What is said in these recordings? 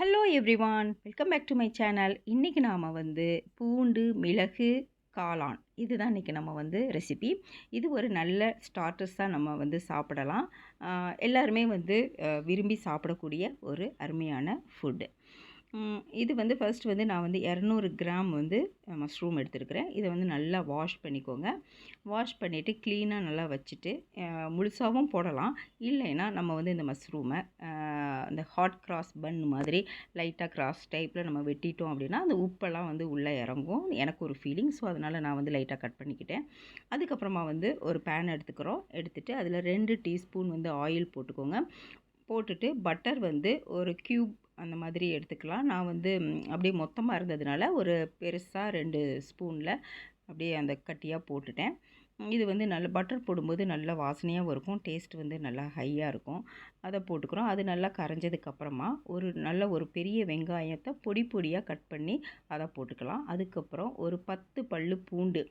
Hello everyone welcome back to my channel இன்றைக்கி நாம் வந்து பூண்டு மிளகு காளான். இதுதான் இன்றைக்கி நம்ம வந்து ரெசிபி இது ஒரு நல்ல ஸ்டார்டர்ஸாக நம்ம வந்து சாப்பிடலாம். எல்லாருமே வந்து விரும்பி சாப்பிடக்கூடிய ஒரு அருமையான ஃபுட்டு இது வந்து ஃபர்ஸ்ட் வந்து நான் வந்து இரநூறு கிராம் வந்து மஷ்ரூம் எடுத்துருக்கிறேன். இதை வந்து நல்லா வாஷ் பண்ணிக்கோங்க. வாஷ் பண்ணிவிட்டு க்ளீனாக நல்லா வச்சுட்டு முழுசாகவும் போடலாம். இல்லைன்னா நம்ம வந்து இந்த மஷ்ரூமை இந்த ஹாட் கிராஸ் பன் மாதிரி லைட்டாக கிராஸ் டைப்பில் நம்ம வெட்டிட்டோம் அப்படின்னா அந்த உப்பெல்லாம் வந்து உள்ளே இறங்கும். எனக்கு ஒரு ஃபீலிங் ஸோ அதனால் நான் வந்து லைட்டாக கட் பண்ணிக்கிட்டேன். அதுக்கப்புறமா வந்து ஒரு பேன் எடுத்துக்கிறோம். எடுத்துகிட்டு அதில் ரெண்டு டீஸ்பூன் வந்து ஆயில் போட்டுக்கோங்க. போட்டுட்டு பட்டர் வந்து ஒரு க்யூப் அந்த மாதிரி எடுத்துக்கலாம். நான் வந்து அப்படியே மொத்தமாக இருந்ததுனால ஒரு பெருசாக ரெண்டு ஸ்பூனில் அப்படியே அந்த கட்டியாக போட்டுட்டேன். இது வந்து நல்ல பட்டர் போடும்போது நல்ல வாசனையாகவும் இருக்கும். டேஸ்ட் வந்து நல்லா ஹையாக இருக்கும். அதை போட்டுக்கிறோம். அது நல்லா கரைஞ்சதுக்கப்புறமா ஒரு நல்ல ஒரு பெரிய வெங்காயத்தை பொடி பொடியாக கட் பண்ணி அதை போட்டுக்கலாம். அதுக்கப்புறம் ஒரு பத்து பல் பூண்டு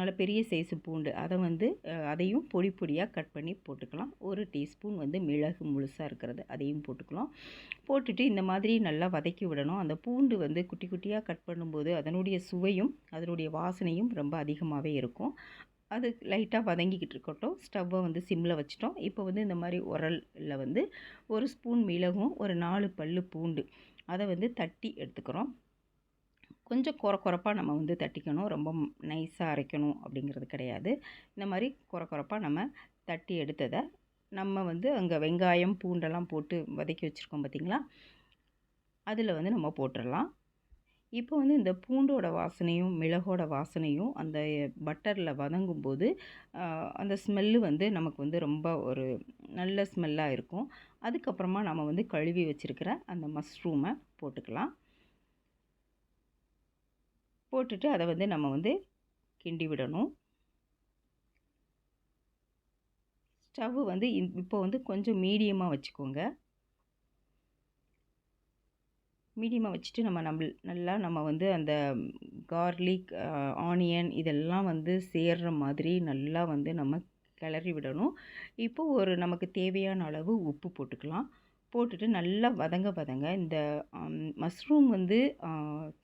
நல்ல பெரிய சைஸு பூண்டு அதை வந்து அதையும் பொடி பொடியாக கட் பண்ணி போட்டுக்கலாம். ஒரு டீஸ்பூன் வந்து மிளகு முழுசாக இருக்கிறது அதையும் போட்டுக்கலாம். போட்டுட்டு இந்த மாதிரி நல்லா வதக்கி விடணும். அந்த பூண்டு வந்து குட்டி குட்டியாக கட் பண்ணும்போது அதனுடைய சுவையும் அதனுடைய வாசனையும் ரொம்ப அதிகமாகவே இருக்கும். அது லைட்டாக வதங்கிக்கிட்டு இருக்கட்டும் ஸ்டவ்வை வந்து சிம்மில் வச்சிட்டோம். இப்போ வந்து இந்த மாதிரி உரலில் வந்து ஒரு ஸ்பூன் மிளகும் ஒரு நாலு பல்லு பூண்டு அதை வந்து தட்டி எடுத்துக்கிறோம். கொஞ்சம் குறை குறப்பாக நம்ம வந்து தட்டிக்கணும். ரொம்ப நைஸாக அரைக்கணும் அப்படிங்கிறது கிடையாது. இந்த மாதிரி குறை குறப்பாக நம்ம தட்டி எடுத்ததை நம்ம வந்து அங்கே வெங்காயம் பூண்டெல்லாம் போட்டு வதக்கி வச்சுருக்கோம் பார்த்திங்களா அதில் வந்து நம்ம போட்டுடலாம். இப்போ வந்து இந்த பூண்டோட வாசனையும் மிளகோட வாசனையும் அந்த பட்டரில் வதங்கும்போது அந்த ஸ்மெல்லு வந்து நமக்கு வந்து ரொம்ப ஒரு நல்ல ஸ்மெல்லாக இருக்கும். அதுக்கப்புறமா நம்ம வந்து கழுவி வச்சுருக்கிற அந்த மஷ்ரூமை போட்டுக்கலாம். போட்டுட்டு அதை வந்து நம்ம வந்து கிண்டி விடணும். ஸ்டவ் வந்து இப்போ வந்து கொஞ்சம் மீடியமாக வச்சுக்கோங்க. மீடியமாக வச்சுட்டு நம்ம நம்ம நல்லா நம்ம வந்து அந்த கார்லிக் ஆனியன் இதெல்லாம் வந்து சேர்ற மாதிரி நல்லா வந்து நம்ம கிளறி விடணும். இப்போ ஒரு நமக்கு தேவையான அளவு உப்பு போட்டுக்கலாம். போட்டுட்டு நல்லா வதங்க வதங்க இந்த மஷ்ரூம் வந்து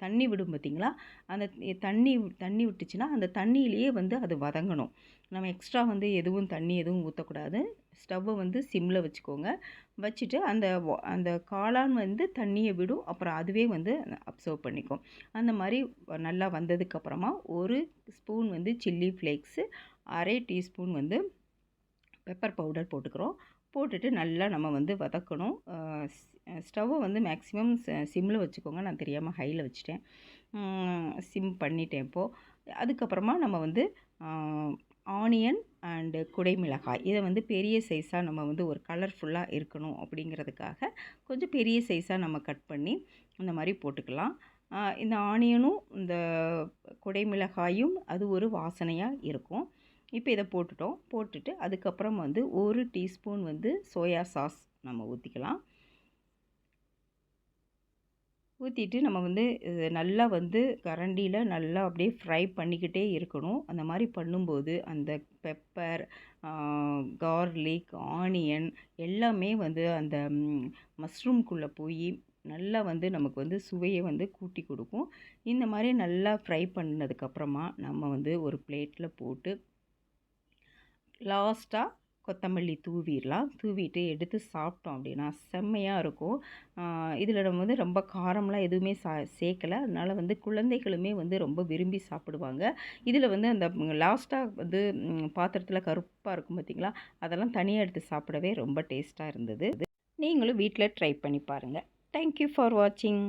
தண்ணி விடும் பார்த்திங்களா அந்த தண்ணி தண்ணி விட்டுச்சுன்னா அந்த தண்ணியிலேயே வந்து அது வதங்கணும். நம்ம எக்ஸ்ட்ரா வந்து எதுவும் தண்ணி எதுவும் ஊற்றக்கூடாது ஸ்டவ்வை வந்து சிம்மில் வச்சுக்கோங்க. வச்சுட்டு அந்த அந்த காளான் வந்து தண்ணியை விடும். அப்புறம் அதுவே வந்து அப்சர்வ் பண்ணிக்கும். அந்த மாதிரி நல்லா வந்ததுக்கப்புறமா ஒரு ஸ்பூன் வந்து சில்லி ஃப்ளேக்ஸு அரை டீஸ்பூன் வந்து பெப்பர் பவுடர் போட்டுக்கிறோம். போட்டுட்டு நல்லா நம்ம வந்து வதக்கணும். ஸ்டவ்வை வந்து மேக்ஸிமம் சிம்மில் வச்சுக்கோங்க. நான் தெரியாமல் ஹையில் வச்சுட்டேன். சிம் பண்ணிட்டேன் இப்போது அதுக்கப்புறமா நம்ம வந்து ஆனியன் அண்டு குடைமிளகாய் இதை வந்து பெரிய சைஸாக நம்ம வந்து ஒரு கலர்ஃபுல்லாக இருக்கணும் அப்படிங்கிறதுக்காக கொஞ்சம் பெரிய சைஸாக நம்ம கட் பண்ணி அந்த மாதிரி போட்டுக்கலாம். இந்த ஆனியனும் இந்த குடைமிளகாயும் அது ஒரு வாசனையாக இருக்கும். இப்போ இதை போட்டுட்டோம். போட்டுட்டு அதுக்கப்புறம் வந்து ஒரு டீஸ்பூன் வந்து சோயா சாஸ் நம்ம ஊற்றிக்கலாம் ஊற்றிட்டு நம்ம வந்து நல்லா வந்து கரண்டியில் நல்லா அப்படியே ஃப்ரை பண்ணிக்கிட்டே இருக்கணும். அந்த மாதிரி பண்ணும்போது அந்த பெப்பர் கார்லிக் ஆனியன் எல்லாமே வந்து அந்த மஷ்ரூம்குள்ளே போய் நல்லா வந்து நமக்கு வந்து சுவையை வந்து கூட்டி கொடுக்கும். இந்த மாதிரி நல்லா ஃப்ரை பண்ணதுக்கப்புறமா நம்ம வந்து ஒரு பிளேட்டில் போட்டு லாஸ்ட்டாக கொத்தமல்லி தூவிடலாம். தூவிட்டு எடுத்து சாப்பிட்டோம் அப்படின்னா செம்மையாக இருக்கும். இதில் நம்ம வந்து ரொம்ப காரம்லாம் எதுவுமே சா சேர்க்கலை. அதனால் வந்து குழந்தைகளுமே வந்து ரொம்ப விரும்பி சாப்பிடுவாங்க. இதில் வந்து அந்த லாஸ்ட்டாக வந்து பாத்திரத்தில் கருப்பாக இருக்கும் பார்த்தீங்களா அதெல்லாம் தனியாக எடுத்து சாப்பிடவே ரொம்ப டேஸ்ட்டாக இருந்தது. நீங்களும் வீட்டில் ட்ரை பண்ணி பாருங்கள் தேங்க்யூ ஃபார் வாட்சிங்